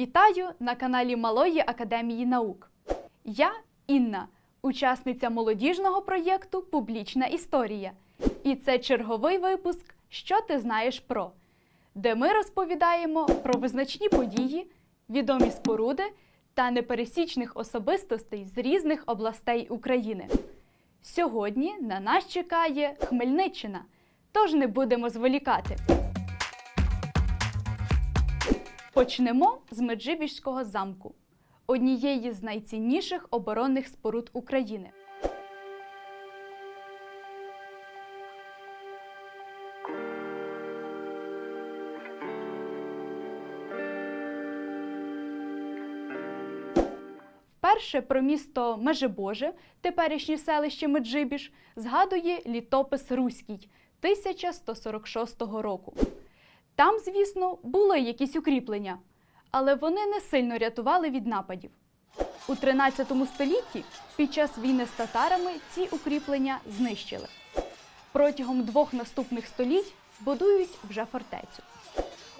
Вітаю на каналі Малої Академії наук. Я Інна, учасниця молодіжного проєкту Публічна історія. І це черговий випуск Що ти знаєш про, де ми розповідаємо про визначні події, відомі споруди та непересічних особистостей з різних областей України. Сьогодні на нас чекає Хмельниччина, тож не будемо зволікати. Почнемо з Меджибіжського замку, однієї з найцінніших оборонних споруд України. Вперше про місто Межибоже, теперішнє селище Меджибіж, згадує літопис Руський 1146 року. Там, звісно, були якісь укріплення, але вони не сильно рятували від нападів. У 13 столітті під час війни з татарами ці укріплення знищили. Протягом двох наступних століть будують вже фортецю.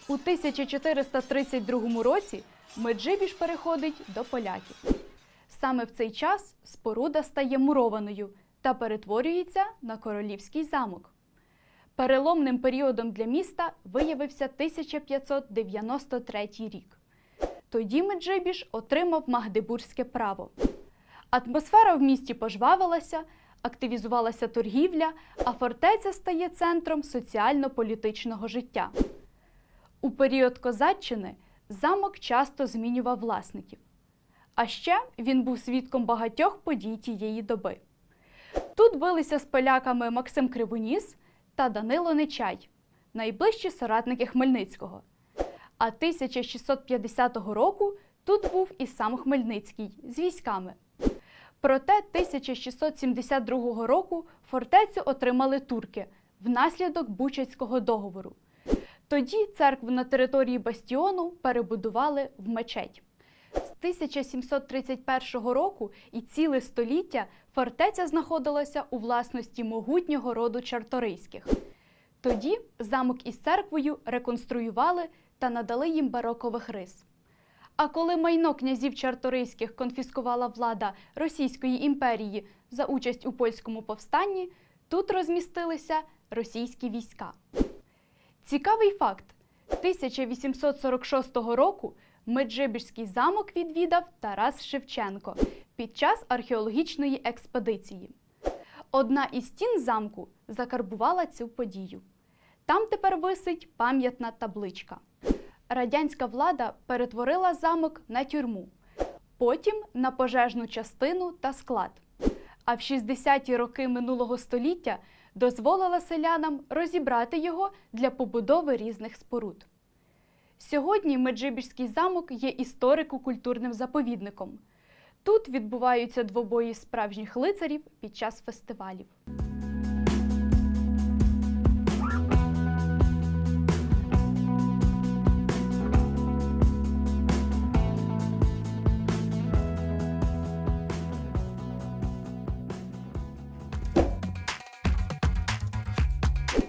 У 1432 році Меджибіж переходить до поляків. Саме в цей час споруда стає мурованою та перетворюється на королівський замок. Переломним періодом для міста виявився 1593 рік. Тоді Меджибіж отримав Магдебурзьке право. Атмосфера в місті пожвавилася, активізувалася торгівля, а фортеця стає центром соціально-політичного життя. У період козаччини замок часто змінював власників. А ще він був свідком багатьох подій тієї доби. Тут билися з поляками Максим Кривоніс та Данило Нечай, найближчі соратники Хмельницького. А 1650 року тут був і сам Хмельницький з військами. Проте 1672 року фортецю отримали турки внаслідок Бучацького договору. Тоді церкву на території бастіону перебудували в мечеть. З 1731 року і ціле століття фортеця знаходилася у власності могутнього роду Чарторийських. Тоді замок із церквою реконструювали та надали їм барокових рис. А коли майно князів Чарторийських конфіскувала влада Російської імперії за участь у польському повстанні, тут розмістилися російські війська. Цікавий факт: 1846 року Меджибіжський замок відвідав Тарас Шевченко під час археологічної експедиції. Одна із стін замку закарбувала цю подію. Там тепер висить пам'ятна табличка. Радянська влада перетворила замок на тюрму, потім на пожежну частину та склад. А в 60-ті роки минулого століття дозволила селянам розібрати його для побудови різних споруд. Сьогодні Меджибіжський замок є історико-культурним заповідником. Тут відбуваються двобої справжніх лицарів під час фестивалів.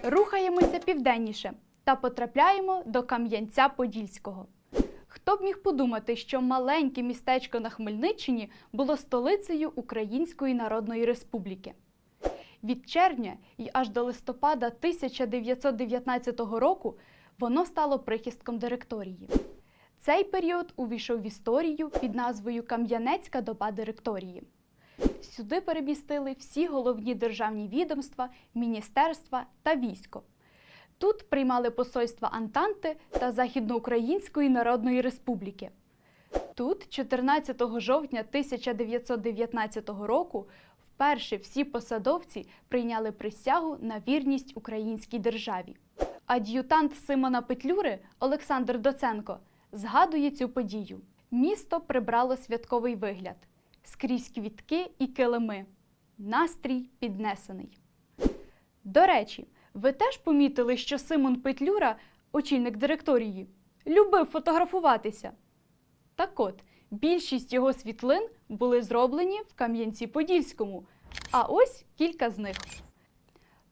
Рухаємося південніше та потрапляємо до Кам'янця-Подільського. Хто б міг подумати, що маленьке містечко на Хмельниччині було столицею Української Народної Республіки? Від червня і аж до листопада 1919 року воно стало прихистком директорії. Цей період увійшов в історію під назвою Кам'янецька доба директорії. Сюди перемістили всі головні державні відомства, міністерства та військо. Тут приймали посольства Антанти та Західноукраїнської Народної Республіки. Тут, 14 жовтня 1919 року, вперше всі посадовці прийняли присягу на вірність українській державі. Ад'ютант Симона Петлюри Олександр Доценко згадує цю подію. Місто прибрало святковий вигляд скрізь квітки і килими. Настрій піднесений. До речі, ви теж помітили, що Симон Петлюра, очільник директорії, любив фотографуватися. Так от, більшість його світлин були зроблені в Кам'янці-Подільському, а ось кілька з них.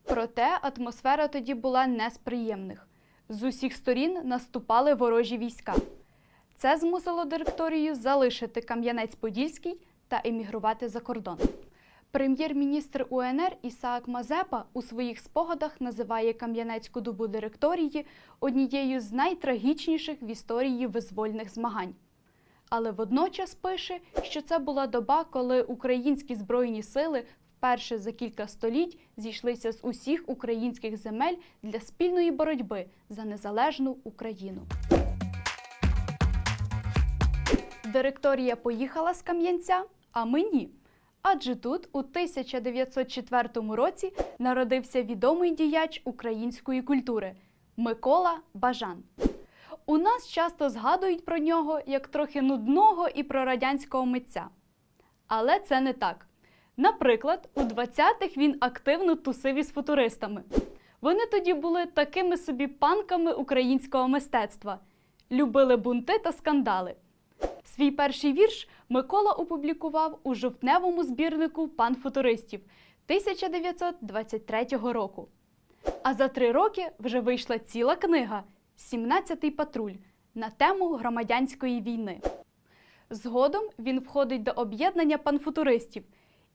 Проте атмосфера тоді була не з приємних. З усіх сторін наступали ворожі війська. Це змусило директорію залишити Кам'янець-Подільський та емігрувати за кордон. Прем'єр-міністр УНР Ісаак Мазепа у своїх спогадах називає Кам'янецьку добу директорії однією з найтрагічніших в історії визвольних змагань. Але водночас пише, що це була доба, коли українські збройні сили вперше за кілька століть зійшлися з усіх українських земель для спільної боротьби за незалежну Україну. Директорія поїхала з Кам'янця, а ми ні. Адже тут, у 1904 році, народився відомий діяч української культури Микола Бажан. У нас часто згадують про нього як трохи нудного і прорадянського митця. Але це не так. Наприклад, у 20-х він активно тусив із футуристами. Вони тоді були такими собі панками українського мистецтва, любили бунти та скандали. Свій перший вірш Микола опублікував у жовтневому збірнику пан футуристів 1923 року. А за три роки вже вийшла ціла книга «17-й патруль на тему громадянської війни. Згодом він входить до об'єднання панфутуристів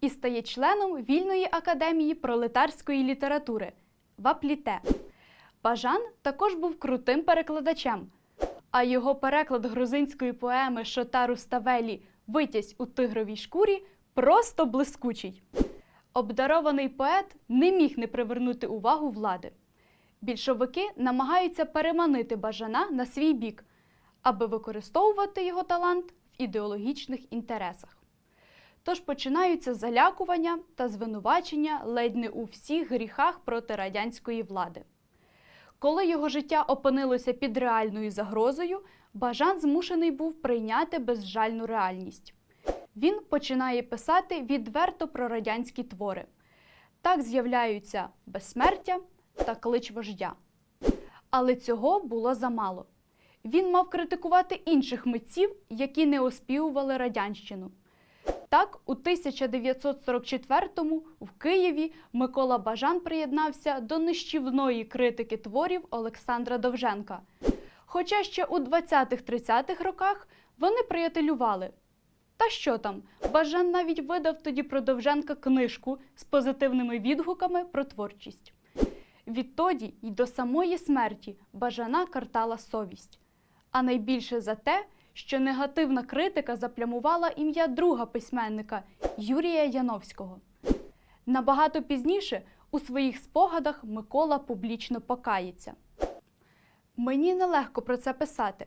і стає членом Вільної академії пролетарської літератури Вапліте. Бажан також був крутим перекладачем, а його переклад грузинської поеми Шотару Ставелі Витязь у тигровій шкурі просто блискучий. Обдарований поет не міг не привернути увагу влади. Більшовики намагаються переманити бажана на свій бік, аби використовувати його талант в ідеологічних інтересах. Тож починаються залякування та звинувачення ледь не у всіх гріхах проти радянської влади. Коли його життя опинилося під реальною загрозою, Бажан змушений був прийняти безжальну реальність. Він починає писати відверто про радянські твори. Так з'являються безсмертя та клич вождя. Але цього було замало. Він мав критикувати інших митців, які не оспівували радянщину. Так, у 1944-му в Києві Микола Бажан приєднався до нищівної критики творів Олександра Довженка. Хоча ще у 20-30-х роках вони приятелювали. Та що там, Бажан навіть видав тоді про Довженка книжку з позитивними відгуками про творчість. Відтоді й до самої смерті Бажана картала совість. А найбільше за те, що негативна критика заплямувала ім'я друга письменника Юрія Яновського. Набагато пізніше у своїх спогадах Микола публічно покається. Мені нелегко про це писати,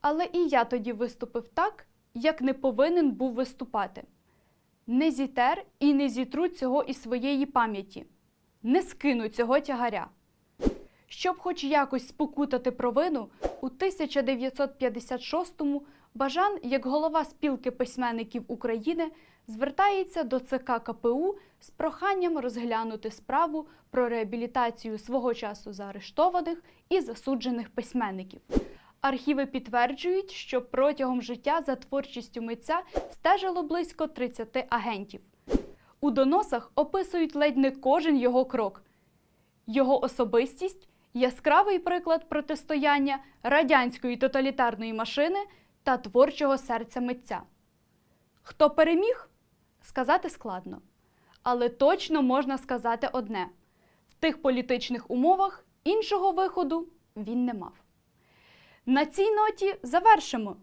але і я тоді виступив так, як не повинен був виступати. Не зітер і не зітру цього із своєї пам'яті, не скину цього тягаря. Щоб хоч якось спокутати провину, у 1956-му Бажан, як голова спілки письменників України, звертається до ЦК КПУ з проханням розглянути справу про реабілітацію свого часу заарештованих і засуджених письменників. Архіви підтверджують, що протягом життя за творчістю митця стежило близько 30 агентів. У доносах описують ледь не кожен його крок. Його особистість яскравий приклад протистояння радянської тоталітарної машини та творчого серця митця. Хто переміг? Сказати складно. Але точно можна сказати одне: в тих політичних умовах іншого виходу він не мав. На цій ноті завершимо.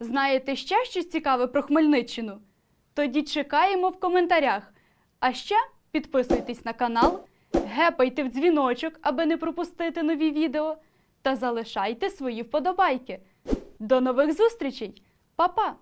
Знаєте ще щось цікаве про Хмельниччину? Тоді чекаємо в коментарях. А ще підписуйтесь на канал, гепайте в дзвіночок, аби не пропустити нові відео, та залишайте свої вподобайки. До нових зустрічей! Па-па!